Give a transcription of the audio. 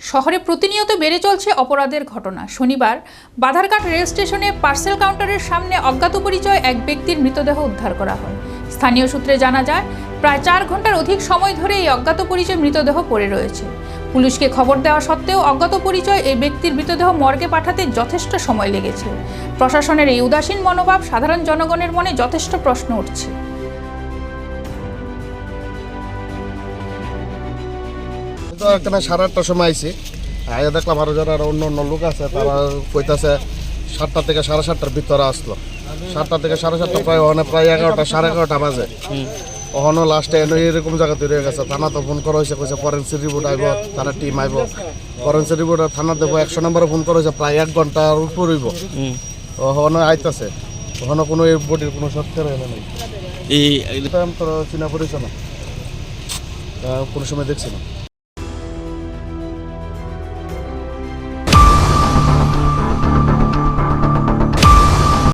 শহরে প্রতিনিয়ত বেড়ে চলছে অপরাধের ঘটনা। শনিবার বাধারঘাট রেল স্টেশনে পার্সেল কাউন্টারের সামনে অজ্ঞাত পরিচয় এক ব্যক্তির মৃতদেহ উদ্ধার করা হয়। স্থানীয় সূত্রে জানা যায়, প্রায় চার ঘণ্টার অধিক সময় ধরে এই অজ্ঞাত পরিচয় মৃতদেহ পড়ে রয়েছে। পুলিশকে খবর দেওয়া সত্ত্বেও অজ্ঞাত পরিচয় এই ব্যক্তির মৃতদেহ মর্গে পাঠাতে যথেষ্ট সময় লেগেছে। প্রশাসনের এই উদাসীন মনোভাব সাধারণ জনগণের মনে যথেষ্ট প্রশ্ন উঠছে। তো এখানে সাড়ে আটটার সময় আইছি। আইয়া দেখলাম আরও যারা অন্য অন্য লোক আছে তারা কইতাছে সাতটা থেকে সাড়ে সাতটার ভিতরে আসলো। সাতটা থেকে সাড়ে সাতটা প্রায় ওখানে প্রায় এগারোটা সাড়ে এগারোটা বাজে। ওখানে লাস্টে এনে এরকম জায়গা তৈরি হয়ে গেছে। থানা তো ফোন করা হয়েছে কইছে ফরেন্সিক রিপোর্ট আইব তারা টিম আইব। ফরেন্সিক রিপোর্ট থানা দেবো একশো নম্বরে ফোন করা হয়েছে প্রায় এক ঘণ্টার উপর হইব। ওখানে আইতাছে। ওখানে কোনো এই বডির কোনো সত্যের এনে নেই। এই আমি চিনা পরিচয় না। কোনো সময় দেখছি না।